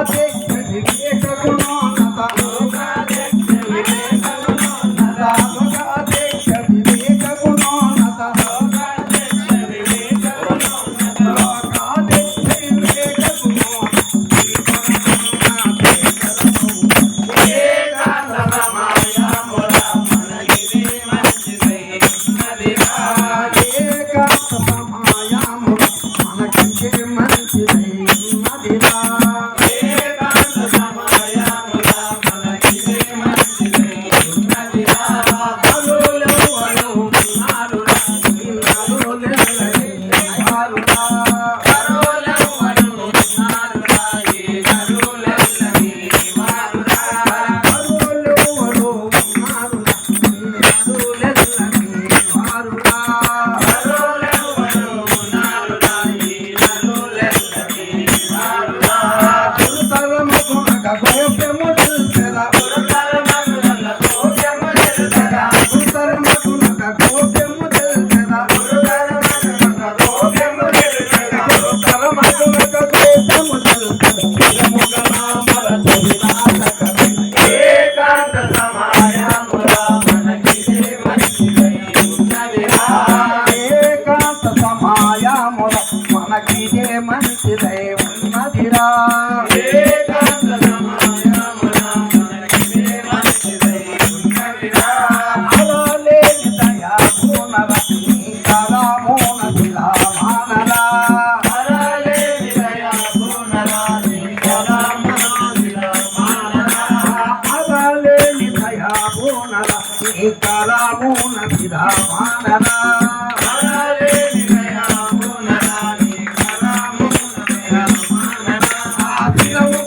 Okay. ఇదే మంచి దయమున్నదిరా కళామూన సిధా మానరా. ఆదిరము